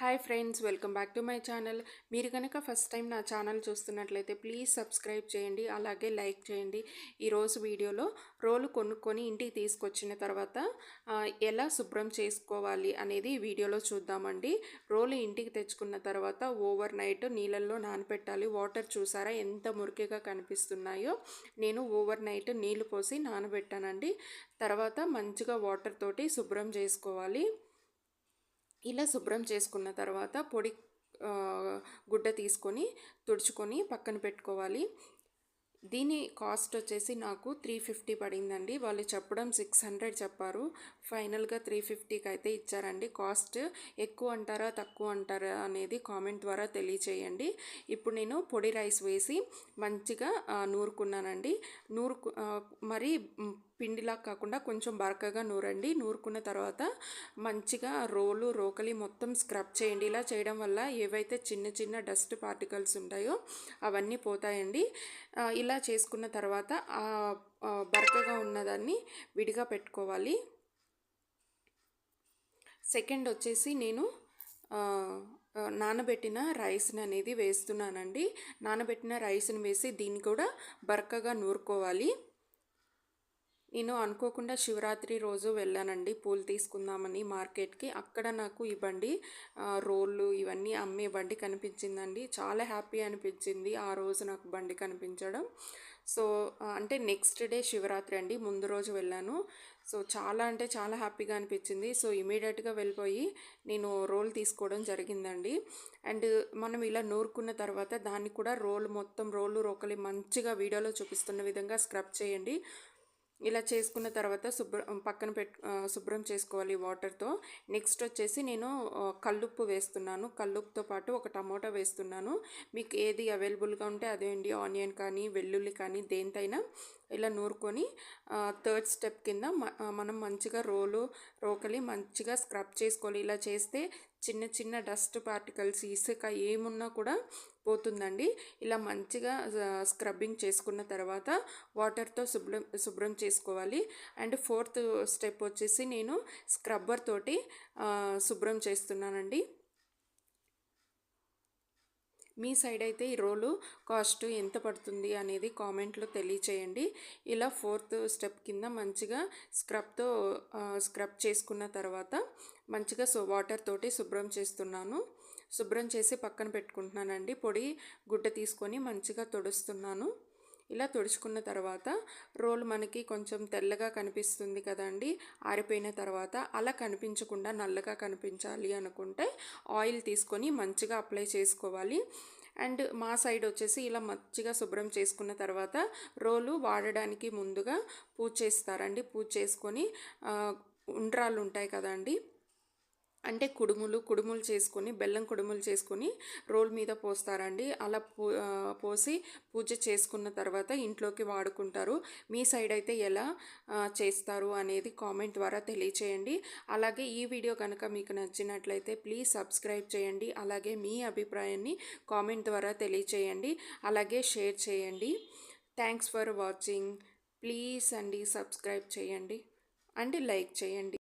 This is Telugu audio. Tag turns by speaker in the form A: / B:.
A: Hi friends welcome back to my channel మీరు కనుక ఫస్ట్ టైం నా ఛానల్ చూస్తున్నట్లయితే ప్లీజ్ సబ్స్క్రైబ్ చేయండి అలాగే లైక్ చేయండి. ఈరోజు వీడియోలో రోలు కొనుక్కొని ఇంటికి తీసుకొచ్చిన తర్వాత ఎలా శుభ్రం చేసుకోవాలి అనేది వీడియోలో చూద్దామండి. రోలు ఇంటికి తెచ్చుకున్న తర్వాత ఓవర్ నైట్ నీళ్ళల్లో నానబెట్టాలి వాటర్ చూసారా ఎంత మురికిగా కనిపిస్తున్నాయో. నేను ఓవర్ నైట్ నీళ్ళు పోసి నానబెట్టానండి. తర్వాత మంచిగా వాటర్ తోటి శుభ్రం చేసుకోవాలి. ఇలా శుభ్రం చేసుకున్న తర్వాత పొడి గుడ్డ తీసుకొని తుడుచుకొని పక్కన పెట్టుకోవాలి. దీని కాస్ట్ వచ్చేసి నాకు త్రీ ఫిఫ్టీ పడిందండి. వాళ్ళు చెప్పడం సిక్స్ హండ్రెడ్ చెప్పారు. ఫైనల్గా త్రీ ఫిఫ్టీకి అయితే ఇచ్చారండి. కాస్ట్ ఎక్కువ అంటారా తక్కువ అంటారా అనేది కామెంట్ ద్వారా తెలియచేయండి. ఇప్పుడు నేను పొడి రైస్ వేసి మంచిగా నూరుకున్నానండి. నూరు మరి పిండిలా కాకుండా కొంచెం బరకగా నూరండి. నూరుకున్న తర్వాత మంచిగా రోలు రోకలి మొత్తం స్క్రబ్ చేయండి. ఇలా చేయడం వల్ల ఏవైతే చిన్న చిన్న డస్ట్ పార్టికల్స్ ఉంటాయో అవన్నీ పోతాయండి. ఇలా చేసుకున్న తర్వాత బరకగా ఉన్నదాన్ని విడిగా పెట్టుకోవాలి. సెకండ్ వచ్చేసి నేను నానబెట్టిన రైస్ని అనేది వేస్తున్నానండి. నానబెట్టిన రైస్ని వేసి దీన్ని కూడా బరకగా నూరుకోవాలి. నేను అనుకోకుండా శివరాత్రి రోజు వెళ్ళానండి. పూలు తీసుకుందామని మార్కెట్కి. అక్కడ నాకు ఈ బండి రోళ్ళు ఇవన్నీ అమ్మే బండి కనిపించిందండి. చాలా హ్యాపీ అనిపించింది. ఆ రోజు నాకు బండి కనిపించడం. సో అంటే నెక్స్ట్ డే శివరాత్రి అండి. ముందు రోజు వెళ్ళాను. సో చాలా అంటే చాలా హ్యాపీగా అనిపించింది. సో ఇమీడియట్గా వెళ్ళిపోయి నేను రోల్ తీసుకోవడం జరిగిందండి. అండ్ మనం ఇలా నూరుకున్న తర్వాత దాన్ని కూడా రోల్ మొత్తం రోలు రోకలి మంచిగా వీడియోలో చూపిస్తున్న విధంగా స్క్రబ్ చేయండి. ఇలా చేసుకున్న తర్వాత శుభ్రం పక్కన పెట్ శుభ్రం చేసుకోవాలి వాటర్తో. నెక్స్ట్ వచ్చేసి నేను కల్లుప్పు వేస్తున్నాను. కల్లుప్పుతో పాటు ఒక టమోటా వేస్తున్నాను. మీకు ఏది అవైలబుల్గా ఉంటే అదేంటి ఆనియన్ కానీ వెల్లుల్లి కానీ దేంతైనా ఇలా నూరుకొని థర్డ్ స్టెప్ కింద మనం మంచిగా రోలు రోకలి మంచిగా స్క్రబ్ చేసుకోవాలి. ఇలా చేస్తే చిన్న చిన్న డస్ట్ పార్టికల్స్ ఇసుక ఏమున్నా కూడా పోతుందండి. ఇలా మంచిగా స్క్రబ్బింగ్ చేసుకున్న తర్వాత వాటర్తో శుభ్రం శుభ్రం చేసుకోవాలి. అండ్ ఫోర్త్ స్టెప్ వచ్చేసి నేను స్క్రబ్బర్ తోటి శుభ్రం చేస్తున్నానండి. మీ సైడ్ అయితే ఈ రోలు కాస్ట్ ఎంత పడుతుంది అనేది కామెంట్లో తెలియచేయండి. ఇలా ఫోర్త్ స్టెప్ కింద మంచిగా స్క్రబ్తో స్క్రబ్ చేసుకున్న తర్వాత మంచిగా సో వాటర్ తోటి శుభ్రం చేస్తున్నాను. శుభ్రం చేసి పక్కన పెట్టుకుంటున్నానండి. పొడి గుడ్డ తీసుకొని మంచిగా తొడుస్తున్నాను. ఇలా తుడుచుకున్న తర్వాత రోల్ మనకి కొంచెం తెల్లగా కనిపిస్తుంది కదండి. ఆరిపోయిన తర్వాత అలా కనిపించకుండా నల్లగా కనిపించాలి అనుకుంటే ఆయిల్ తీసుకొని మంచిగా అప్లై చేసుకోవాలి. అండ్ మా సైడ్ వచ్చేసి ఇలా మంచిగా శుభ్రం చేసుకున్న తర్వాత రోలు వాడడానికి ముందుగా పూజ చేస్తారండి. పూజ చేసుకొని ఉండ్రాలు ఉంటాయి కదండి. అంటే కుడుములు కుడుములు చేసుకొని బెల్లం కుడుములు చేసుకొని రోల్ మీద పోస్తారండి. అలా పోసి పూజ చేసుకున్న తర్వాత ఇంట్లోకి వాడుకుంటారు. మీ సైడ్ అయితే ఎలా చేస్తారు అనేది కామెంట్ ద్వారా తెలియచేయండి. అలాగే ఈ వీడియో కనుక మీకు నచ్చినట్లయితే ప్లీజ్ సబ్స్క్రైబ్ చేయండి. అలాగే మీ అభిప్రాయాన్ని కామెంట్ ద్వారా తెలియచేయండి. అలాగే షేర్ చేయండి. Thanks for watching. ప్లీజ్ అండి సబ్స్క్రైబ్ చేయండి. అండ్ లైక్ చేయండి.